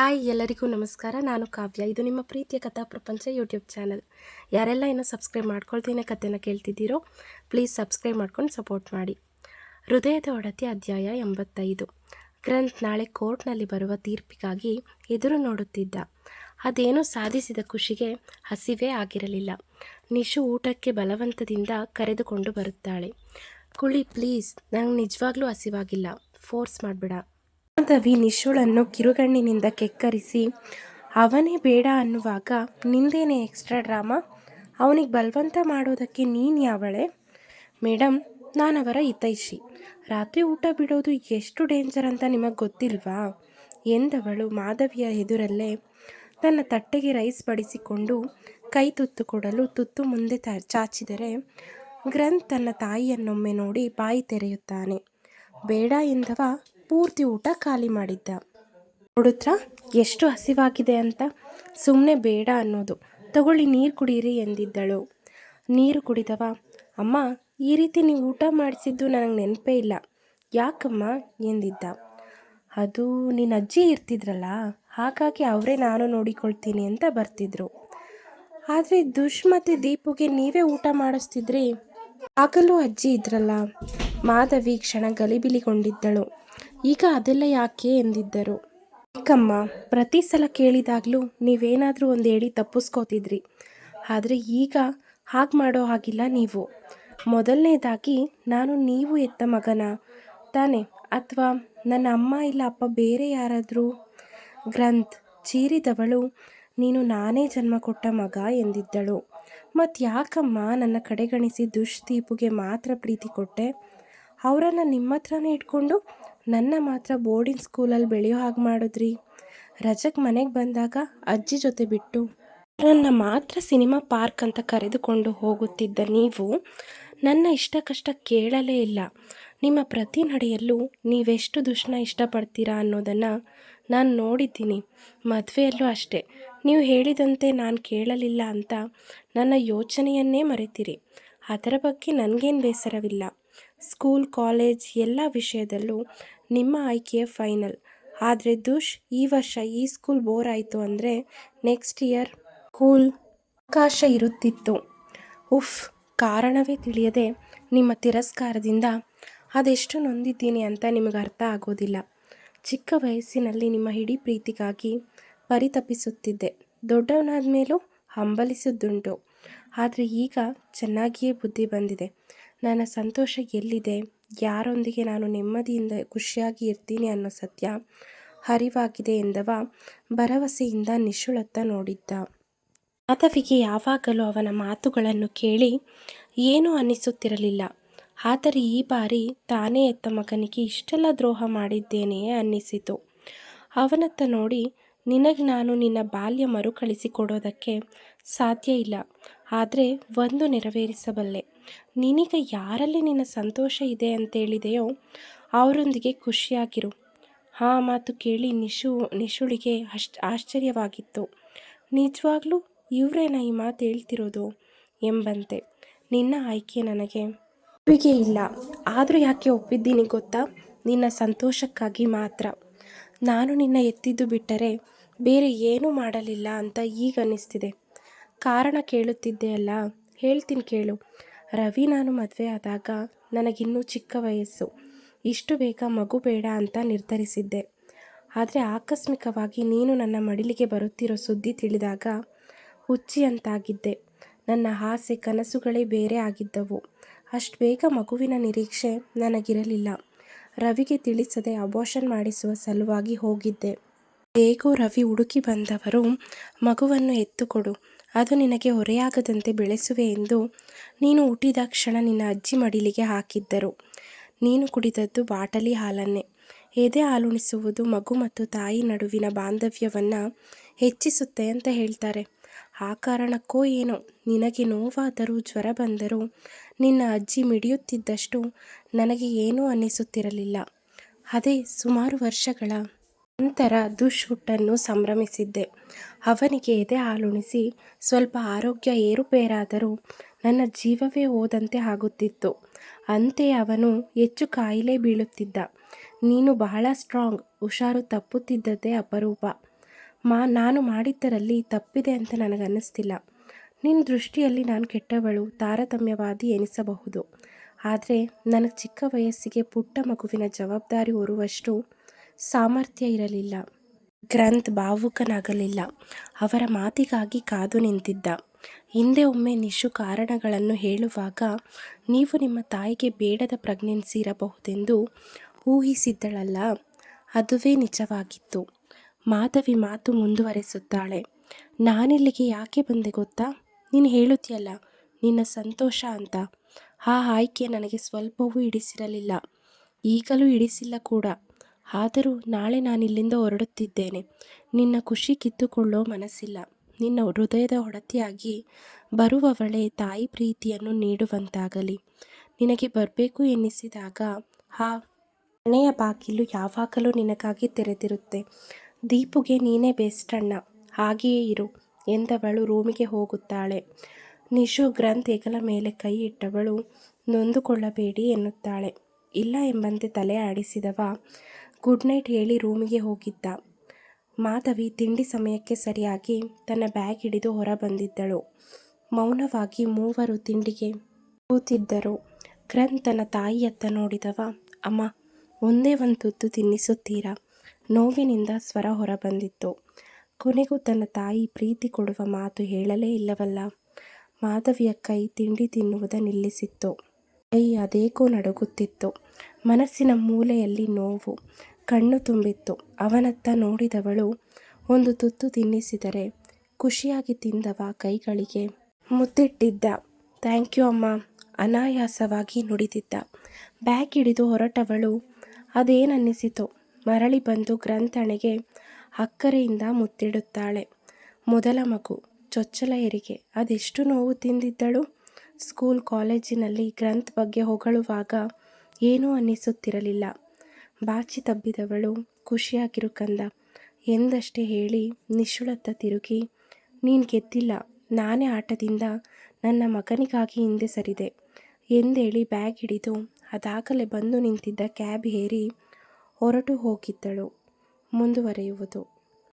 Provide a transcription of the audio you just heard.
Hi ಎಲ್ಲರಿಗೂ ನಮಸ್ಕಾರ. ನಾನು ಕಾವ್ಯ. ಇದು ನಿಮ್ಮ ಪ್ರೀತಿಯ ಕಥಾ ಪ್ರಪಂಚ ಯೂಟ್ಯೂಬ್ ಚಾನಲ್. ಯಾರೆಲ್ಲ ಇನ್ನೂ ಸಬ್ಸ್ಕ್ರೈಬ್ ಮಾಡ್ಕೊಳ್ತೀನಿ ಕಥೆನ ಕೇಳ್ತಿದ್ದೀರೋ ಪ್ಲೀಸ್ ಸಬ್ಸ್ಕ್ರೈಬ್ ಮಾಡ್ಕೊಂಡು ಸಪೋರ್ಟ್ ಮಾಡಿ. ಹೃದಯದ ಒಡತಿ ಅಧ್ಯಾಯ ಎಂಬತ್ತೈದು. ಗ್ರಂಥ್ ನಾಳೆ ಕೋರ್ಟ್ನಲ್ಲಿ ಬರುವ ತೀರ್ಪಿಗಾಗಿ ಎದುರು ನೋಡುತ್ತಿದ್ದ. ಅದೇನೋ ಸಾಧಿಸಿದ ಖುಷಿಗೆ ಹಸಿವೇ ಆಗಿರಲಿಲ್ಲ. ನಿಶು ಊಟಕ್ಕೆ ಬಲವಂತದಿಂದ ಕರೆದುಕೊಂಡು ಬರುತ್ತಾಳೆ. ಕುಳಿ ಪ್ಲೀಸ್ ನಂಗೆ ನಿಜವಾಗ್ಲೂ ಹಸಿವಾಗಿಲ್ಲ. ಫೋರ್ಸ್ ಮಾಡಬೇಡ. ಮಾಧವಿ ನಿಶುಳನ್ನು ಕಿರುಗಣ್ಣಿನಿಂದ ಕೆಕ್ಕರಿಸಿ, ಅವನೇ ಬೇಡ ಅನ್ನುವಾಗ, ನಿಂದೇನೆ ಎಕ್ಸ್ಟ್ರಾ ಡ್ರಾಮಾ ಅವನಿಗೆ ಬಲವಂತ ಮಾಡೋದಕ್ಕೆ ನೀನು ಯಾವಳೆ? ಮೇಡಮ್ ನಾನವರ ಹಿತೈಷಿ. ರಾತ್ರಿ ಊಟ ಬಿಡೋದು ಎಷ್ಟು ಡೇಂಜರ್ ಅಂತ ನಿಮಗೆ ಗೊತ್ತಿಲ್ವಾ? ಎಂದವಳು ಮಾಧವಿಯ ಎದುರಲ್ಲೇ ತನ್ನ ತಟ್ಟೆಗೆ ರೈಸ್ ಬಡಿಸಿಕೊಂಡು ಕೈ ತುತ್ತು ಕೊಡಲು ತುತ್ತು ಮುಂದೆ ತ, ಚಾಚಿದರೆ, ಗ್ರಂಥ್ ತನ್ನ ತಾಯಿಯನ್ನೊಮ್ಮೆ ನೋಡಿ ಬಾಯಿ ತೆರೆಯುತ್ತಾನೆ. ಬೇಡ ಎಂದವ ಪೂರ್ತಿ ಊಟ ಖಾಲಿ ಮಾಡಿದ್ದ. ನೋಡುತ್ತಾ ಎಷ್ಟು ಹಸಿವಾಗಿದೆ ಅಂತ. ಸುಮ್ಮನೆ ಬೇಡ ಅನ್ನೋದು. ತಗೊಳ್ಳಿ, ನೀರು ಕುಡೀರಿ ಎಂದಿದ್ದಳು. ನೀರು ಕುಡಿದವ. ಅಮ್ಮ, ಈ ರೀತಿ ನೀವು ಊಟ ಮಾಡಿಸಿದ್ದು ನನಗೆ ನೆನಪೇ ಇಲ್ಲ. ಯಾಕಮ್ಮ ಎಂದಿದ್ದ. ಅದು ನಿನ್ನ ಅಜ್ಜಿ ಇರ್ತಿದ್ರಲ್ಲ, ಹಾಗಾಗಿ ಅವರೇ ನಾನು ನೋಡಿಕೊಳ್ತೀನಿ ಅಂತ ಬರ್ತಿದ್ರು. ಆದರೆ ದುಷ್ ಮತ್ತು ದೀಪುಗೆ ನೀವೇ ಊಟ ಮಾಡಿಸ್ತಿದ್ರಿ. ಆಗಲೂ ಅಜ್ಜಿ ಇದ್ರಲ್ಲ. ಮಾಧವಿ ಕ್ಷಣ ಗಲಿಬಿಲಿಗೊಂಡಿದ್ದಳು. ಈಗ ಅದೆಲ್ಲ ಯಾಕೆ ಎಂದಿದ್ದರು? ಚಿಕ್ಕಮ್ಮ ಪ್ರತಿ ಸಲ ಕೇಳಿದಾಗಲೂ ನೀವೇನಾದರೂ ಒಂದು ಹೇಳಿ ತಪ್ಪಿಸ್ಕೋತಿದ್ರಿ. ಆದರೆ ಈಗ ಹಾಗೆ ಮಾಡೋ ಹಾಗಿಲ್ಲ ನೀವು. ಮೊದಲನೇದಾಗಿ ನಾನು ನೀವು ಎತ್ತ ಮಗನ? ತಾನೆ, ಅಥವಾ ನನ್ನ ಅಮ್ಮ ಇಲ್ಲ ಅಪ್ಪ ಬೇರೆ ಯಾರಾದರೂ? ಗ್ರಂಥ್, ಚೀರಿದವಳು, ನೀನು ನಾನೇ ಜನ್ಮ ಕೊಟ್ಟ ಮಗ ಎಂದಿದ್ದಳು. ಮತ್ತು ಯಾಕಮ್ಮ ನನ್ನ ಕಡೆಗಣಿಸಿ ದುಷ್ದೀಪುಗೆ ಮಾತ್ರ ಪ್ರೀತಿ ಕೊಟ್ಟೆ? ಅವರನ್ನು ನಿಮ್ಮ ಹತ್ರನೇ ಇಟ್ಕೊಂಡು ನನ್ನ ಮಾತ್ರ ಬೋರ್ಡಿಂಗ್ ಸ್ಕೂಲಲ್ಲಿ ಬೆಳೆಯೋ ಹಾಗೆ ಮಾಡಿದ್ರಿ. ರಜಕ್ಕೆ ಮನೆಗೆ ಬಂದಾಗ ಅಜ್ಜಿ ಜೊತೆ ಬಿಟ್ಟು, ನನ್ನ ಮಾತ್ರ ಸಿನಿಮಾ ಪಾರ್ಕ್ ಅಂತ ಕರೆದುಕೊಂಡು ಹೋಗುತ್ತಿದ್ದ ನೀವು ನನ್ನ ಇಷ್ಟ ಕಷ್ಟ ಕೇಳಲೇ ಇಲ್ಲ. ನಿಮ್ಮ ಪ್ರತಿ ನಡೆಯಲ್ಲೂ ನೀವೆಷ್ಟು ದುಷ್ಟನ ಇಷ್ಟಪಡ್ತೀರಾ ಅನ್ನೋದನ್ನು ನಾನು ನೋಡಿದ್ದೀನಿ. ಮದುವೆಯಲ್ಲೂ ಅಷ್ಟೇ. ನೀವು ಹೇಳಿದಂತೆ ನಾನು ಕೇಳಲಿಲ್ಲ ಅಂತ ನನ್ನ ಯೋಚನೆಯನ್ನೇ ಮರೆತೀರಿ. ಅದರ ಬಗ್ಗೆ ನನಗೇನು ಬೇಸರವಿಲ್ಲ. ಸ್ಕೂಲ್, ಕಾಲೇಜ್ ಎಲ್ಲ ವಿಷಯದಲ್ಲೂ ನಿಮ್ಮ ಆಯ್ಕೆಯ ಫೈನಲ್. ಆದರೆ ದುಷ್, ಈ ವರ್ಷ ಈ ಸ್ಕೂಲ್ ಬೋರ್ ಆಯಿತು ಅಂದರೆ ನೆಕ್ಸ್ಟ್ ಇಯರ್ ಸ್ಕೂಲ್ ಅವಕಾಶ ಇರುತ್ತಿತ್ತು. ಉಫ್, ಕಾರಣವೇ ತಿಳಿಯದೆ ನಿಮ್ಮ ತಿರಸ್ಕಾರದಿಂದ ಅದೆಷ್ಟು ನೊಂದಿದ್ದೀನಿ ಅಂತ ನಿಮಗೆ ಅರ್ಥ ಆಗೋದಿಲ್ಲ. ಚಿಕ್ಕ ವಯಸ್ಸಿನಲ್ಲಿ ನಿಮ್ಮ ಇಡೀ ಪ್ರೀತಿಗಾಗಿ ಪರಿತಪಿಸುತ್ತಿದ್ದೆ. ದೊಡ್ಡವನಾದ ಮೇಲೂ ಹಂಬಲಿಸಿದ್ದುಂಟು. ಆದರೆ ಈಗ ಚೆನ್ನಾಗಿಯೇ ಬುದ್ಧಿ ಬಂದಿದೆ. ನನ್ನ ಸಂತೋಷ ಎಲ್ಲಿದೆ? ಯಾರೊಂದಿಗೆ ನಾನು ನೆಮ್ಮದಿಯಿಂದ ಖುಷಿಯಾಗಿ ಇರ್ತೀನಿ ಅನ್ನೋ ಸತ್ಯ ಅರಿವಾಗಿದೆ ಎಂದವ ಭರವಸೆಯಿಂದ ನಿಶುಳತ್ತ ನೋಡಿದ್ದ. ಮಾಧವಿಗೆ ಯಾವಾಗಲೂ ಅವನ ಮಾತುಗಳನ್ನು ಕೇಳಿ ಏನೂ ಅನ್ನಿಸುತ್ತಿರಲಿಲ್ಲ. ಆದರೆ ಈ ಬಾರಿ ತಾನೇ ಎತ್ತ ಮಗನಿಗೆ ಇಷ್ಟೆಲ್ಲ ದ್ರೋಹ ಮಾಡಿದ್ದೇನೆಯೇ ಅನ್ನಿಸಿತು. ಅವನತ್ತ ನೋಡಿ, ನಿನಗೆ ನಾನು ನಿನ್ನ ಬಾಲ್ಯ ಮರುಕಳಿಸಿಕೊಡೋದಕ್ಕೆ ಸಾಧ್ಯ ಇಲ್ಲ. ಆದರೆ, ಒಂದು ನೆರವೇರಿಸಬಲ್ಲೆ. ನಿನಗೆ ಯಾರಲ್ಲಿ ನಿನ್ನ ಸಂತೋಷ ಇದೆ ಅಂತೇಳಿದೆಯೋ ಅವರೊಂದಿಗೆ ಖುಷಿಯಾಗಿರು. ಆ ಮಾತು ಕೇಳಿ ನಿಶು, ನಿಶುಳಿಗೆ ಅಷ್ಟು ಆಶ್ಚರ್ಯವಾಗಿತ್ತು. ನಿಜವಾಗ್ಲೂ ಇವರೇನ ಈ ಮಾತು ಹೇಳ್ತಿರೋದು ಎಂಬಂತೆ. ನಿನ್ನ ಆಯ್ಕೆ ನನಗೆ ಒಪ್ಪಿಗೆ ಇಲ್ಲ. ಆದರೂ ಯಾಕೆ ಒಪ್ಪಿದ್ದೀನಿ ಗೊತ್ತಾ? ನಿನ್ನ ಸಂತೋಷಕ್ಕಾಗಿ ಮಾತ್ರ. ನಾನು ನಿನ್ನ ಎತ್ತಿದ್ದು ಬಿಟ್ಟರೆ ಬೇರೆ ಏನೂ ಮಾಡಲಿಲ್ಲ ಅಂತ ಈಗ ಅನ್ನಿಸ್ತಿದೆ. ಕಾರಣ ಕೇಳುತ್ತಿದ್ದೆ ಅಲ್ಲ. ಹೇಳ್ತೀನಿ ಕೇಳು. ರವಿ ನಾನು ಮದುವೆ ಆದಾಗ ನನಗಿನ್ನೂ ಚಿಕ್ಕ ವಯಸ್ಸು. ಇಷ್ಟು ಬೇಗ ಮಗು ಬೇಡ ಅಂತ ನಿರ್ಧರಿಸಿದ್ದೆ. ಆದರೆ ಆಕಸ್ಮಿಕವಾಗಿ ನೀನು ನನ್ನ ಮಡಿಲಿಗೆ ಬರುತ್ತಿರೋ ಸುದ್ದಿ ತಿಳಿದಾಗ ಹುಚ್ಚಿ ಅಂತಾಗಿದ್ದೆ ನನ್ನ ಆಸೆ ಕನಸುಗಳೇ ಬೇರೆ ಆಗಿದ್ದವು. ಅಷ್ಟು ಬೇಗ ಮಗುವಿನ ನಿರೀಕ್ಷೆ ನನಗಿರಲಿಲ್ಲ. ರವಿಗೆ ತಿಳಿಸದೆ ಅಬೋಷನ್ ಮಾಡಿಸುವ ಸಲುವಾಗಿ ಹೋಗಿದ್ದೆ. ಹೇಗೋ ರವಿ ಹುಡುಕಿ ಬಂದವರು ಮಗುವನ್ನು ಎತ್ತುಕೊಡು. ಅದು ನಿನಗೆ ಹೊರೆಯಾಗದಂತೆ ಬೆಳೆಸುವೆ ಎಂದು ನೀನು ಹುಟ್ಟಿದ ಕ್ಷಣ ನಿನ್ನ ಅಜ್ಜಿ ಮಡಿಲಿಗೆ ಹಾಕಿದ್ದರು. ನೀನು ಕುಡಿದದ್ದು ಬಾಟಲಿ ಹಾಲನ್ನೇ. ಎದೆ ಹಾಲುಣಿಸುವುದು ಮಗು ಮತ್ತು ತಾಯಿ ನಡುವಿನ ಬಾಂಧವ್ಯವನ್ನು ಹೆಚ್ಚಿಸುತ್ತೆ ಅಂತ ಹೇಳ್ತಾರೆ. ಆ ಕಾರಣಕ್ಕೋ ಏನೋ? ನಿನಗೆ ನೋವಾದರೂ ಜ್ವರ ಬಂದರೂ ನಿನ್ನ ಅಜ್ಜಿ ಮಿಡಿಯುತ್ತಿದ್ದಷ್ಟು ನನಗೆ ಏನೂ ಅನ್ನಿಸುತ್ತಿರಲಿಲ್ಲ. ಅದೇ ಸುಮಾರು ವರ್ಷಗಳ ನಂತರ ದುಶ್ಹುಟ್ಟನ್ನು ಸಂಭ್ರಮಿಸಿದ್ದೆ. ಅವನಿಗೆ ಎದೆ ಹಾಲುಣಿಸಿ, ಸ್ವಲ್ಪ ಆರೋಗ್ಯ ಏರುಪೇರಾದರೂ ನನ್ನ ಜೀವವೇ ಹೋದಂತೆ ಆಗುತ್ತಿತ್ತು. ಅಂತೆ ಅವನು ಹೆಚ್ಚು ಕಾಯಿಲೆ ಬೀಳುತ್ತಿದ್ದ. ನೀನು ಬಹಳ ಸ್ಟ್ರಾಂಗ್, ಹುಷಾರು ತಪ್ಪುತ್ತಿದ್ದದ್ದೇ ಅಪರೂಪ. ಮಾ, ನಾನು ಮಾಡಿದ್ದರಲ್ಲಿ ತಪ್ಪಿದೆ ಅಂತ ನನಗನ್ನಿಸ್ತಿಲ್ಲ. ನಿನ್ನ ದೃಷ್ಟಿಯಲ್ಲಿ ನಾನು ಕೆಟ್ಟವಳು, ತಾರತಮ್ಯವಾದಿ ಎನಿಸಬಹುದು. ಆದರೆ ನನಗೆ ಚಿಕ್ಕ ವಯಸ್ಸಿಗೆ ಪುಟ್ಟ ಮಗುವಿನ ಜವಾಬ್ದಾರಿ ಹೊರುವಷ್ಟು ಸಾಮರ್ಥ್ಯ ಇರಲಿಲ್ಲ. ಗ್ರಂಥ್ ಭಾವುಕನಾಗಲಿಲ್ಲ. ಅವರ ಮಾತಿಗಾಗಿ ಕಾದು ನಿಂತಿದ್ದ. ಹಿಂದೆ ಒಮ್ಮೆ ನಿಶು ಕಾರಣಗಳನ್ನು ಹೇಳುವಾಗ, ನೀವು ನಿಮ್ಮ ತಾಯಿಗೆ ಬೇಡದ ಪ್ರೆಗ್ನೆನ್ಸಿ ಇರಬಹುದೆಂದು ಊಹಿಸಿದ್ದಳಲ್ಲ. ಅದುವೇ ನಿಜವಾಗಿತ್ತು. ಮಾಧವಿ ಮಾತು ಮುಂದುವರೆಸುತ್ತಾಳೆ. ನಾನಿಲ್ಲಿಗೆ ಯಾಕೆ ಬಂದೆ ಗೊತ್ತಾ? ನೀನು ಹೇಳುತ್ತೀಯಲ್ಲ, ನಿನ್ನ ಸಂತೋಷ ಅಂತ. ಆ ಆಯ್ಕೆ ನನಗೆ ಸ್ವಲ್ಪವೂ ಹಿಡಿಸಿರಲಿಲ್ಲ ಈಗಲೂ ಹಿಡಿಸಿಲ್ಲ ಕೂಡ. ಆದರೂ ನಾಳೆ ನಾನಿಲ್ಲಿಂದ ಹೊರಡುತ್ತಿದ್ದೇನೆ. ನಿನ್ನ ಖುಷಿ ಕಿತ್ತುಕೊಳ್ಳೋ ಮನಸ್ಸಿಲ್ಲ. ನಿನ್ನ ಹೃದಯದ ಹೊಡತಿಯಾಗಿ ಬರುವವಳೆ ತಾಯಿ ಪ್ರೀತಿಯನ್ನು ನೀಡುವಂತಾಗಲಿ. ನಿನಗೆ ಬರಬೇಕು ಎನ್ನಿಸಿದಾಗ ಆ ಮನೆಯ ಬಾಗಿಲು ಯಾವಾಗಲೂ ನಿನಗಾಗಿ ತೆರೆದಿರುತ್ತೆ. ದೀಪುಗೆ ನೀನೇ ಬೆಸ್ಟ್ ಅಣ್ಣ. ಹಾಗೆಯೇ ಇರು ಎಂದವಳು ರೂಮಿಗೆ ಹೋಗುತ್ತಾಳೆ. ನಿಶು ಗ್ರಂಥ್ ಹೆಗಲ ಮೇಲೆ ಕೈ ಇಟ್ಟವಳು ನೊಂದುಕೊಳ್ಳಬೇಡಿ ಎನ್ನುತ್ತಾಳೆ. ಇಲ್ಲ ಎಂಬಂತೆ ತಲೆ ಆಡಿಸಿದವ ಗುಡ್ ನೈಟ್ ಹೇಳಿ ರೂಮಿಗೆ ಹೋಗಿದ್ದ. ಮಾಧವಿ ತಿಂಡಿ ಸಮಯಕ್ಕೆ ಸರಿಯಾಗಿ ತನ್ನ ಬ್ಯಾಗ್ ಹಿಡಿದು ಹೊರ ಬಂದಿದ್ದಳು. ಮೌನವಾಗಿ ಮೂವರು ತಿಂಡಿಗೆ ಕೂತಿದ್ದರು ಕ್ರನ್ ತನ್ನ ತಾಯಿಯತ್ತ ನೋಡಿದವ, ಅಮ್ಮ, ಒಂದೇ ಒಂದು ತುತ್ತು ತಿನ್ನಿಸುತ್ತೀರಾ? ನೋವಿನಿಂದ ಸ್ವರ ಹೊರಬಂದಿತ್ತು ಕೊನೆಗೂ ತನ್ನ ತಾಯಿ ಪ್ರೀತಿ ಕೊಡುವ ಮಾತು ಹೇಳಲೇ ಇಲ್ಲವಲ್ಲ. ಮಾಧವಿಯ ಕೈ ತಿಂಡಿ ತಿನ್ನುವುದ ನಿಲ್ಲಿಸಿತ್ತು. ಕೈ ಅದೇಕೋ ನಡುಗುತ್ತಿತ್ತು. ಮನಸ್ಸಿನ ಮೂಲೆಯಲ್ಲಿ ನೋವು. ಕಣ್ಣು ತುಂಬಿತ್ತು. ಅವನತ್ತ ನೋಡಿದವಳು ಒಂದು ತುತ್ತು ತಿನ್ನಿಸಿದರೆ ಖುಷಿಯಾಗಿ ತಿಂದವ ಕೈಗಳಿಗೆ. ಮುತ್ತಿಟ್ಟಿದ್ದ. ಥ್ಯಾಂಕ್ ಯು ಅಮ್ಮ. ಅನಾಯಾಸವಾಗಿ ನುಡಿದಿದ್ದ. ಬ್ಯಾಗ್ ಹಿಡಿದು ಹೊರಟವಳು. ಅದೇನನ್ನಿಸಿತು? ಮರಳಿ ಬಂದು ಗ್ರಂಥಣೆಗೆ ಅಕ್ಕರೆಯಿಂದ ಮುತ್ತಿಡುತ್ತಾಳೆ. ಮೊದಲ ಮಗು ಚೊಚ್ಚಲ ಹೆರಿಗೆ ಅದೆಷ್ಟು ನೋವು ತಿಂದಿದ್ದಳು? ಸ್ಕೂಲ್ ಕಾಲೇಜಿನಲ್ಲಿ ಗ್ರಂಥ್ ಬಗ್ಗೆ ಹೊಗಳುವಾಗ ಏನೂ ಅನ್ನಿಸುತ್ತಿರಲಿಲ್ಲ. ಬಾಚಿ ತಬ್ಬಿದವಳು ಖುಷಿಯಾಗಿರು ಕಂದ. ಎಂದಷ್ಟೇ ಹೇಳಿ ನಿಶುಳತ್ತ ತಿರುಗಿ, ನೀನು ಗೆದ್ದಿಲ್ಲ, ನಾನೇ ಆಟದಿಂದ ನನ್ನ ಮಗನಿಗಾಗಿ ಹಿಂದೆ ಸರಿದೆ ಎಂದೇಳಿ ಬ್ಯಾಗ್ ಹಿಡಿದು ಅದಾಗಲೇ ಬಂದು ನಿಂತಿದ್ದ ಕ್ಯಾಬ್ ಏರಿ ಹೊರಟು ಹೋಗಿದ್ದಳು. ಮುಂದುವರೆಯುವುದು.